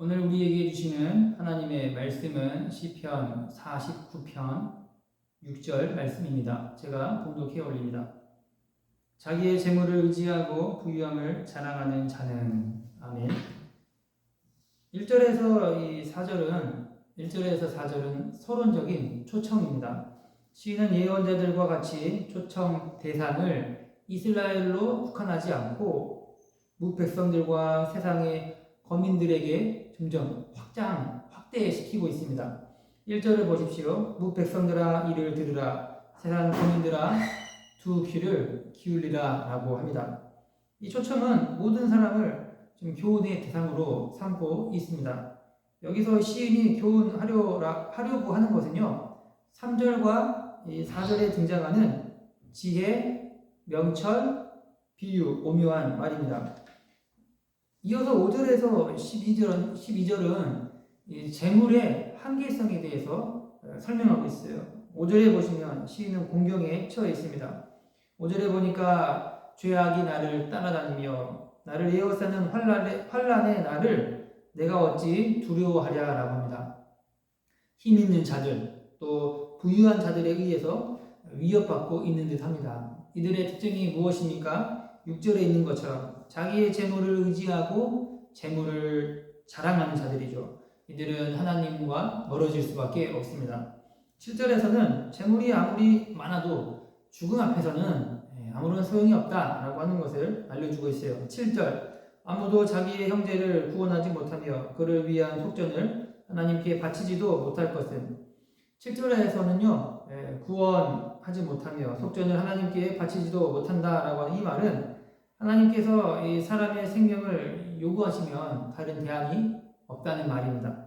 오늘 우리에게 주시는 하나님의 말씀은 시편 49편 6절 말씀입니다. 제가 봉독해 올립니다. 자기의 재물을 의지하고 부유함을 자랑하는 자는 아멘. 1절에서 이 4절은 1절에서 4절은 서론적인 초청입니다. 시인은 예언자들과 같이 초청 대상을 이스라엘로 국한하지 않고 무백성들과 세상의 거민들에게 점점 확장, 확대시키고 있습니다. 1절을 보십시오. 무 백성들아 이를 들으라 세상 거민들아 두 귀를 기울이라 라고 합니다. 이 초청은 모든 사람을 지금 교훈의 대상으로 삼고 있습니다. 여기서 시인이 교훈하려, 하려고 하는 것은요, 3절과 4절에 등장하는 지혜, 명철, 비유, 오묘한 말입니다. 이어서 5절에서 12절, 12절은 이 재물의 한계성에 대해서 어, 설명하고 있어요. 5절에 보시면 시인은 공경에 처해 있습니다. 5절에 보니까 죄악이 나를 따라다니며 나를 에워싸는 환란의, 환란의 나를 내가 어찌 두려워하랴라고 합니다. 힘 있는 자들 또 부유한 자들에 의해서 위협받고 있는 듯합니다. 이들의 특징이 무엇입니까? 6절에 있는 것처럼 자기의 재물을 의지하고 재물을 자랑하는 자들이죠. 이들은 하나님과 멀어질 수밖에 없습니다. 7절에서는 재물이 아무리 많아도 죽음 앞에서는 예, 아무런 소용이 없다라고 하는 것을 알려주고 있어요. 7절 아무도 자기의 형제를 구원하지 못하며 그를 위한 속전을 하나님께 바치지도 못할 것은 7절에서는요 예, 구원하지 못하며 속전을 하나님께 바치지도 못한다라고 하는 이 말은 하나님께서 이 사람의 생명을 요구하시면 다른 대안이 없다는 말입니다.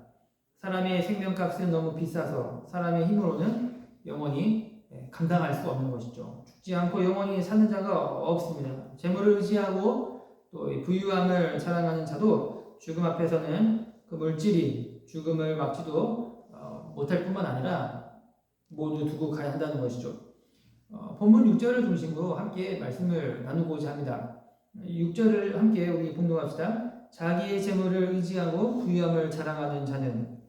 사람의 생명값은 너무 비싸서 사람의 힘으로는 영원히 예, 감당할 수 없는 것이죠. 죽지 않고 영원히 사는 자가 없습니다. 재물을 의지하고 또 부유함을 자랑하는 자도 죽음 앞에서는 그 물질이 죽음을 막지도 어, 못할 뿐만 아니라 모두 두고 가야 한다는 것이죠. 어, 본문 6절을 중심으로 함께 말씀을 나누고자 합니다. 6절을 함께 우리 봉독합시다. 자기의 재물을 의지하고 부유함을 자랑하는 자는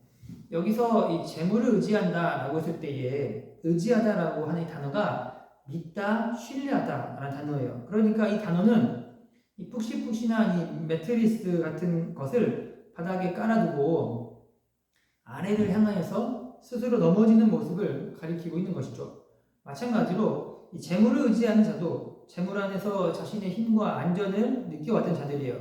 여기서 이 재물을 의지한다라고 했을 때에 의지하다라고 하는 이 단어가 믿다, 신뢰하다라는 단어예요. 그러니까 이 단어는 이 푹신푹신한 이 매트리스 같은 것을 바닥에 깔아두고 아래를 향하여서 스스로 넘어지는 모습을 가리키고 있는 것이죠. 마찬가지로 이 재물을 의지하는 자도 재물 안에서 자신의 힘과 안전을 느껴왔던 자들이에요.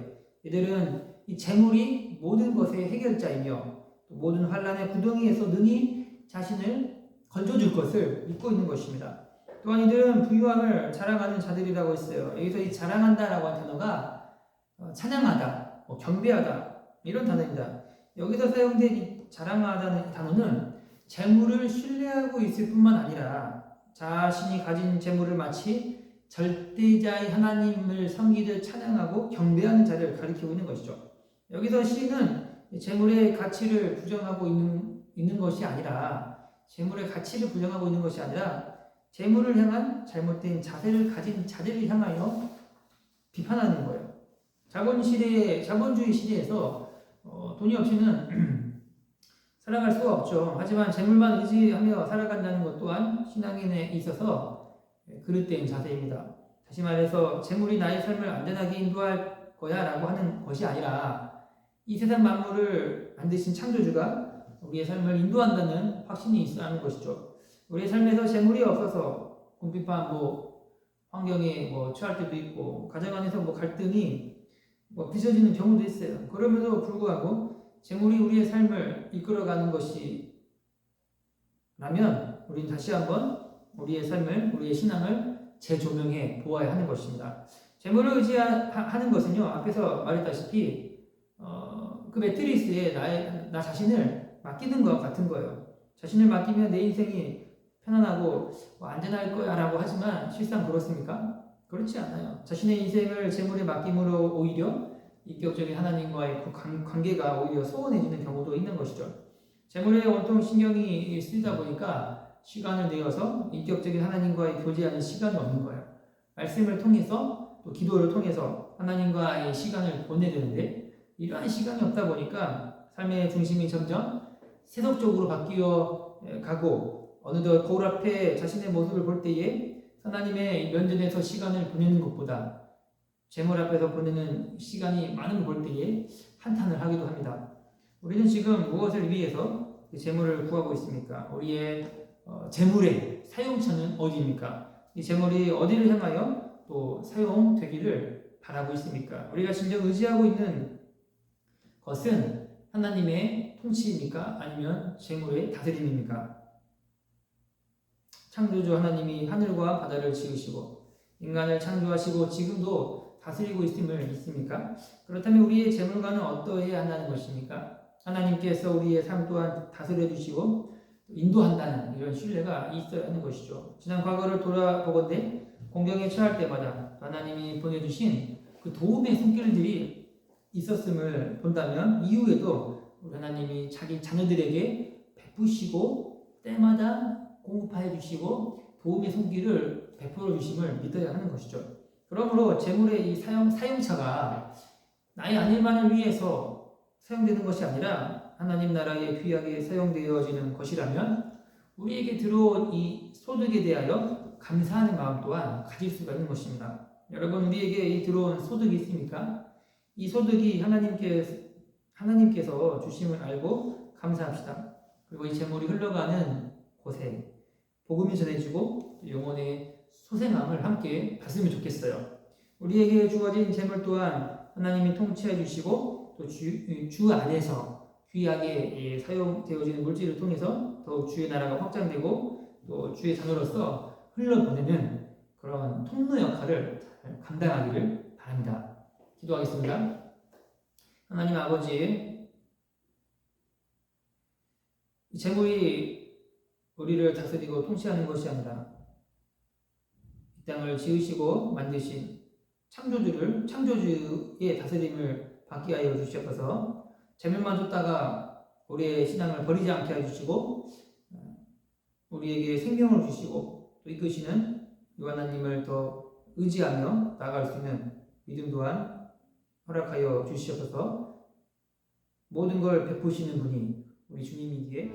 이들은 이 재물이 모든 것의 해결자이며 모든 환란의 구덩이에서 능히 자신을 건져줄 것을 믿고 있는 것입니다. 또한 이들은 부유함을 자랑하는 자들이라고 했어요. 여기서 이 자랑한다라고 한 단어가 어, 찬양하다, 뭐 경배하다 이런 단어입니다. 여기서 사용된 이 자랑하다는 단어는 재물을 신뢰하고 있을 뿐만 아니라 자신이 가진 재물을 마치 절대자의 하나님을 섬기듯 찬양하고 경배하는 자를 가리키고 있는 것이죠. 여기서 시는 재물의 가치를 부정하고 있는, 있는 것이 아니라 재물의 가치를 부정하고 있는 것이 아니라 재물을 향한 잘못된 자세를 가진 자들을 향하여 비판하는 거예요. 자본 시대, 자본주의 시대에서 어, 돈이 없이는 살아갈 수가 없죠. 하지만 재물만 의지하며 살아간다는 것 또한 신앙인에 있어서 그릇된 자세입니다. 다시 말해서 재물이 나의 삶을 안전하게 인도할 거야 라고 하는 것이 아니라 이 세상 만물을 만드신 창조주가 우리의 삶을 인도한다는 확신이 있어야 하는 것이죠. 우리의 삶에서 재물이 없어서 궁핍한 뭐 환경에 뭐 처할 때도 있고 가정 안에서 뭐 갈등이 뭐 빚어지는 경우도 있어요. 그럼에도 불구하고 재물이 우리의 삶을 이끌어가는 것이 라면 우리는 다시 한번 우리의 삶을 우리의 신앙을 재조명해 보아야 하는 것입니다. 재물을 의지하는 것은요 앞에서 말했다시피 어, 그 매트리스에 나의 나 자신을 맡기는 것 같은 거예요. 자신을 맡기면 내 인생이 편안하고 뭐 안전할 거야 라고 하지만 실상 그렇습니까? 그렇지 않아요. 자신의 인생을 재물에 맡김으로 오히려 인격적인 하나님과의 그 관계가 오히려 소원해지는 경우도 있는 것이죠. 재물에 온통 신경이 쓰이다 보니까 시간을 내어서 인격적인 하나님과의 교제하는 시간이 없는 거예요. 말씀을 통해서 또 기도를 통해서 하나님과의 시간을 보내야 되는데 이러한 시간이 없다 보니까 삶의 중심이 점점 세속적으로 바뀌어 에, 가고 어느덧 거울 앞에 자신의 모습을 볼 때에 하나님의 면전에서 시간을 보내는 것보다 재물 앞에서 보내는 시간이 많은 걸 볼 때에 한탄을 하기도 합니다. 우리는 지금 무엇을 위해서 그 재물을 구하고 있습니까? 우리의 어, 재물의 사용처는 어디입니까? 이 재물이 어디를 향하여 또 사용되기를 바라고 있습니까? 우리가 진정 의지하고 있는 것은 하나님의 통치입니까? 아니면 재물의 다스림입니까? 창조주 하나님이 하늘과 바다를 지으시고 인간을 창조하시고 지금도 다스리고 있음을 믿습니까? 그렇다면 우리의 재물과는 어떠해야 한다는 것입니까? 하나님께서 우리의 삶 또한 다스려 주시고 인도한다는 이런 신뢰가 있어야 하는 것이죠. 지난 과거를 돌아보건대 공경에 처할 때마다 하나님이 보내주신 그 도움의 손길들이 있었음을 본다면 이후에도 하나님이 자기 자녀들에게 베푸시고 때마다 공급하여 주시고 도움의 손길을 베풀어 주심을 믿어야 하는 것이죠. 그러므로 재물의 이 사용 사용차가 나의 아닐만을 위해서 사용되는 것이 아니라 하나님 나라에 귀하게 사용되어지는 것이라면 우리에게 들어온 이 소득에 대하여 감사하는 마음 또한 가질 수가 있는 것입니다. 여러분 우리에게 이 들어온 소득이 있습니까? 이 소득이 하나님께 하나님께서 주심을 알고 감사합시다. 그리고 이 재물이 흘러가는 곳에 복음이 전해지고 영혼의 소생함을 함께 봤으면 좋겠어요. 우리에게 주어진 재물 또한 하나님이 통치해 주시고 또주주 안에서 귀하게 예, 사용되어지는 물질을 통해서 더욱 주의 나라가 확장되고 또 주의 자녀로서 흘러보내는 그런 통로 역할을 잘 감당하기를 바랍니다. 기도하겠습니다. 하나님 아버지, 이 재물이 우리를 다스리고 통치하는 것이 아니라 이 땅을 지으시고 만드신 창조주를 창조주의 다스림을 받게 하여 주시옵소서. 재물만 줬다가 우리의 신앙을 버리지 않게 해주시고 우리에게 생명을 주시고 또 이끄시는 요하나님을 더 의지하며 나아갈 수 있는 믿음 또한 허락하여 주시옵소서. 모든 걸 베푸시는 분이 우리 주님이기에